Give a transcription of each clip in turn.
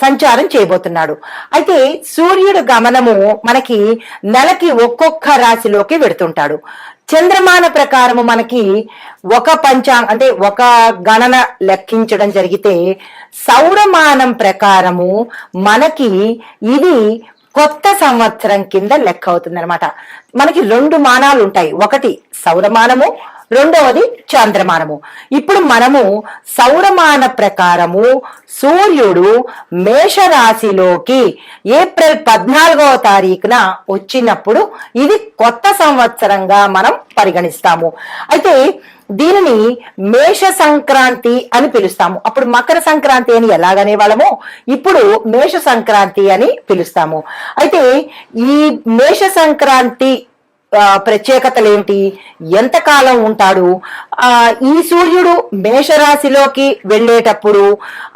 సంచారం చేయబోతున్నాడు. అయితే సూర్యుడు గమనము మనకి నెలకి ఒక్కొక్క రాశిలోకి వెడుతుంటాడు. చంద్రమాన ప్రకారము మనకి ఒక పంచాంగ అంటే ఒక గణన లెక్కించడం జరిగితే సౌరమానం ప్రకారము మనకి ఇది కొత్త సంవత్సరం కింద లెక్క అవుతుంది అనమాట మనకి రెండు మానాలు ఉంటాయి. ఒకటి సౌరమానము రెండవది చంద్రమానము. ఇప్పుడు మనము సౌరమాన ప్రకారము సూర్యుడు మేషరాశిలోకి ఏప్రిల్ పద్నాలుగవ తారీఖున వచ్చినప్పుడు ఇది కొత్త సంవత్సరంగా మనం పరిగణిస్తాము. అయితే దీనిని మేష సంక్రాంతి అని పిలుస్తాము. అప్పుడు మకర సంక్రాంతి అని ఎలాగనే వాళ్ళము ఇప్పుడు మేష సంక్రాంతి అని పిలుస్తాము. అయితే ఈ మేష సంక్రాంతి ప్రత్యేకతలు ఏంటి? ఎంతకాలం ఉంటాడు? ఆ ఈ సూర్యుడు మేషరాశిలోకి వెళ్ళేటప్పుడు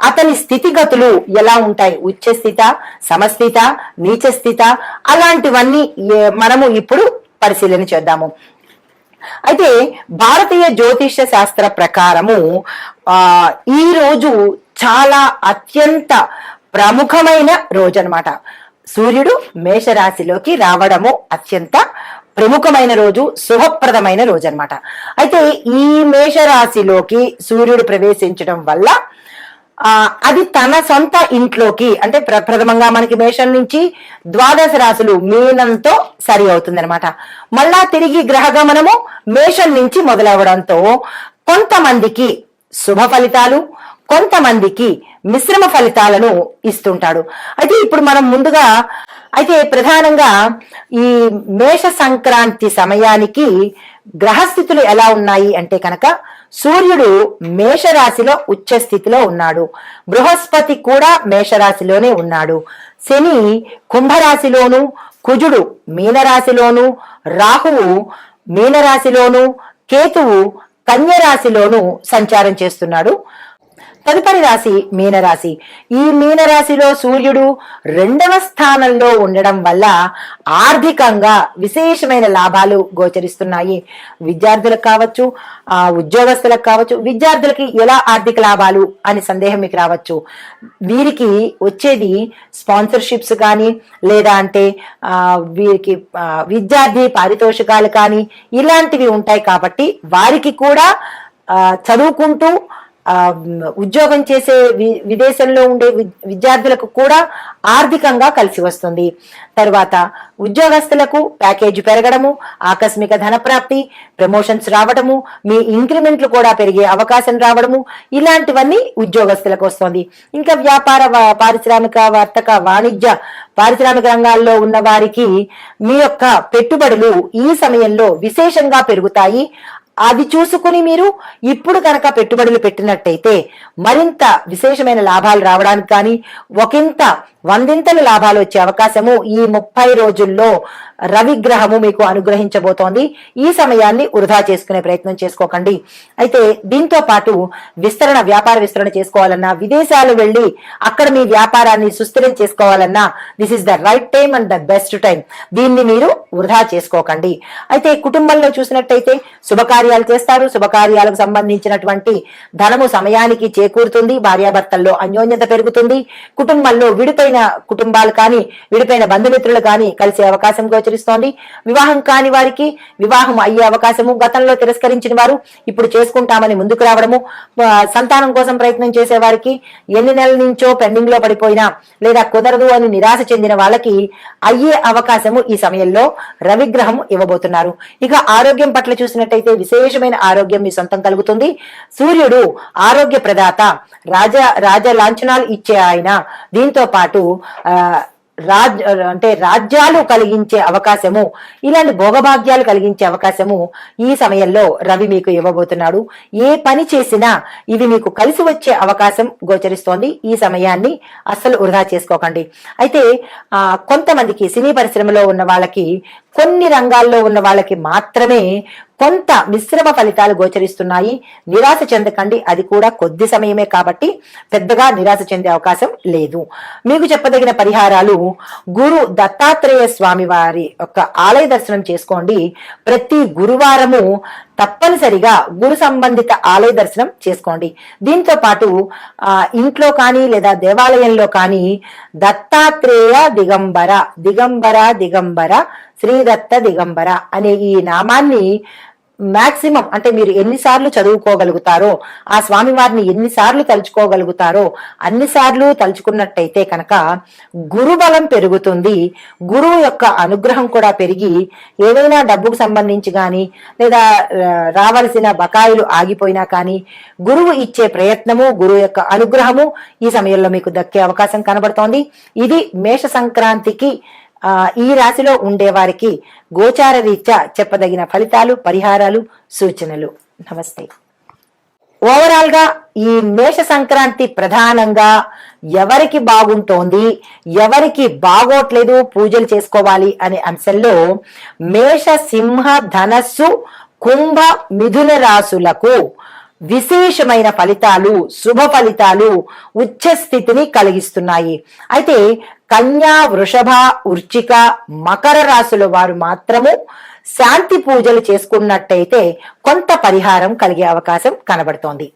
అతని స్థితిగతులు ఎలా ఉంటాయి? ఉచ్చస్థిత సమస్థిత నీచస్థిత అలాంటివన్నీ మనము ఇప్పుడు పరిశీలన చేద్దాము. అయితే భారతీయ జ్యోతిష శాస్త్ర ప్రకారము ఆ ఈ రోజు చాలా అత్యంత ప్రముఖమైన రోజు అనమాట సూర్యుడు మేషరాశిలోకి రావడము అత్యంత ప్రముఖమైన రోజు శుభప్రదమైన రోజు అన్నమాట అయితే ఈ మేషరాశిలోకి సూర్యుడు ప్రవేశించడం వల్ల అది తన సొంత ఇంట్లోకి అంటే ప్ర- ప్రథమంగా మనకి మేషం నుంచి ద్వాదశ రాశులు మీనంతో సరి అవుతుంది అనమాట మళ్ళా తిరిగి గ్రహ గమనము మేషం నుంచి మొదలవడంతో కొంతమందికి శుభ ఫలితాలు కొంతమందికి మిశ్రమ ఫలితాలను ఇస్తుంటాడు. అయితే ఇప్పుడు మనం ముందుగా అయితే ప్రధానంగా ఈ మేష సంక్రాంతి సమయానికి గ్రహస్థితులు ఎలా ఉన్నాయి అంటే కనుక సూర్యుడు మేషరాశిలో ఉచ్చ స్థితిలో ఉన్నాడు. బృహస్పతి కూడా మేషరాశిలోనే ఉన్నాడు. శని కుంభరాశిలోను కుజుడు మీనరాశిలోను రాహువు మీనరాశిలోను కేతువు కన్యరాశిలోను సంచారం చేస్తున్నాడు. తదుపరి రాశి మీనరాశి. ఈ మీనరాశిలో సూర్యుడు రెండవ స్థానంలో ఉండడం వల్ల ఆర్థికంగా విశేషమైన లాభాలు గోచరిస్తున్నాయి. విద్యార్థులకు కావచ్చు ఆ ఉద్యోగస్తులకు కావచ్చు విద్యార్థులకి ఎలా ఆర్థిక లాభాలు అని సందేహం మీకు రావచ్చు. వీరికి వచ్చేది స్పాన్సర్షిప్స్ కానీ లేదా అంటే వీరికి విద్యార్థి పారితోషికాలు కానీ ఇలాంటివి ఉంటాయి కాబట్టి వారికి కూడా చదువుకుంటూ ఉద్యోగం చేసే వి- విదేశంలో ఉండే విద్యార్థులకు కూడా ఆర్థికంగా కలిసి వస్తుంది. తర్వాత ఉద్యోగస్తులకు ప్యాకేజీ పెరగడము ఆకస్మిక ధనప్రాప్తి ప్రమోషన్స్ రావడము మీ ఇంక్రిమెంట్లు కూడా పెరిగే అవకాశం రావడము ఇలాంటివన్నీ ఉద్యోగస్తులకు వస్తుంది. ఇంకా వ్యాపార పారిశ్రామిక వర్తక వాణిజ్య పారిశ్రామిక రంగాల్లో ఉన్న వారికి మీ యొక్క పెట్టుబడులు ఈ సమయంలో విశేషంగా పెరుగుతాయి. అది చూసుకుని మీరు ఇప్పుడు కనుక పెట్టుబడులు పెట్టినట్టయితే మరింత విశేషమైన లాభాలు రావడానికి కానీ ఒకంత వందింతల లాభాలు వచ్చే అవకాశము ఈ ముప్పై రోజుల్లో రవిగ్రహము మీకు అనుగ్రహించబోతోంది. ఈ సమయాన్ని వృధా చేసుకునే ప్రయత్నం చేసుకోకండి. అయితే దీంతో పాటు విస్తరణ వ్యాపార విస్తరణ చేసుకోవాలన్నా విదేశాలు వెళ్ళి అక్కడ మీ వ్యాపారాన్ని సుస్థిరం చేసుకోవాలన్నా this is the right time and the best time దీన్ని మీరు వృధా చేసుకోకండి. అయితే కుటుంబంలో చూసినట్టయితే శుభకార్యాలు చేస్తారు. శుభకార్యాలకు సంబంధించినటువంటి ధనము సమయానికి చేకూరుతుంది. భార్యాభర్తల్లో అన్యోన్యత పెరుగుతుంది. కుటుంబంలో విడిపోయిన కుటుంబాలు కానీ విడిపోయిన బంధుమిత్రులు కానీ కలిసే అవకాశం గోచరిస్తోంది వివాహం కాని వారికి వివాహం అయ్యే అవకాశము గతంలో తిరస్కరించిన వారు ఇప్పుడు చేసుకుంటామని ముందుకు రావడము సంతానం కోసం ప్రయత్నం చేసే వారికి ఎన్ని నెలల నుంచో పెండింగ్లో పడిపోయినా లేదా కుదరదు అని నిరాశ చెందిన వాళ్ళకి అయ్యే అవకాశము ఈ సమయంలో రవిగ్రహం ఇవ్వబోతున్నారు. ఇక ఆరోగ్యం పట్ల చూసినట్టయితే విశేషమైన ఆరోగ్యం మీ సొంతం కలుగుతుంది. సూర్యుడు ఆరోగ్య ప్రదాత రాజ రాజ లాంఛనాలు ఇచ్చే ఆయన. దీంతో పాటు ఆ రాజ్ అంటే రాజ్యాలు కలిగించే అవకాశము ఇలాంటి భోగభాగ్యాలు కలిగించే అవకాశము ఈ సమయంలో రవి మీకు ఇవ్వబోతున్నాడు. ఏ పని చేసినా ఇవి మీకు కలిసి వచ్చే అవకాశం గోచరిస్తోంది. ఈ సమయాన్ని అస్సలు వృధా చేసుకోకండి. అయితే ఆ కొంతమందికి సినీ పరిశ్రమలో ఉన్న వాళ్ళకి కొన్ని రంగాల్లో ఉన్న వాళ్ళకి మాత్రమే కొంత మిశ్రమ ఫలితాలు గోచరిస్తున్నాయి. నిరాశ చెందకండి. అది కూడా కొద్ది సమయమే కాబట్టి పెద్దగా నిరాశ చెందే అవకాశం లేదు. మీకు చెప్పదగిన పరిహారాలు గురు దత్తాత్రేయ స్వామి వారి యొక్క ఆలయ దర్శనం చేసుకోండి. ప్రతి గురువారము తప్పనిసరిగా గురు సంబంధిత ఆలయ దర్శనం చేసుకోండి. దీంతో పాటు ఆ, ఇంట్లో కానీ లేదా దేవాలయంలో కానీ దత్తాత్రేయ దిగంబర దిగంబర దిగంబర శ్రీదత్త దిగంబర అనే ఈ నామాన్ని మాక్సిమం అంటే మీరు ఎన్నిసార్లు చదువుకోగలుగుతారో ఆ స్వామి వారిని ఎన్నిసార్లు తలుచుకోగలుగుతారో అన్నిసార్లు తలుచుకున్నట్టయితే కనుక గురుబలం పెరుగుతుంది. గురువు యొక్క అనుగ్రహం కూడా పెరిగి ఏదైనా డబ్బుకు సంబంధించి కానీ లేదా రావలసిన రావాల్సిన బకాయిలు ఆగిపోయినా కానీ గురువు ఇచ్చే ప్రయత్నము గురువు యొక్క అనుగ్రహము ఈ సమయంలో మీకు దక్కే అవకాశం కనబడుతోంది. ఇది మేష సంక్రాంతికి ఈ రాశిలో ఉండేవారికి గోచార రీత్యా చెప్పదగిన ఫలితాలు పరిహారాలు సూచనలు. నమస్తే. ఓవరాల్గా ఈ మేష సంక్రాంతి ప్రధానంగా ఎవరికి బాగుంటోంది ఎవరికి బాగోట్లేదు పూజలు చేసుకోవాలి అనే అంశంలో మేష సింహ ధనస్సు కుంభ మిథున రాశులకు విశేషమైన ఫలితాలు శుభ ఫలితాలు ఉచ్చ స్థితిని కలిగిస్తున్నాయి. అయితే కన్యా వృషభ ఉర్చిక మకర రాశుల వారు మాత్రము శాంతి పూజలు చేసుకున్నట్టయితే కొంత పరిహారం కలిగే అవకాశం కనబడుతోంది.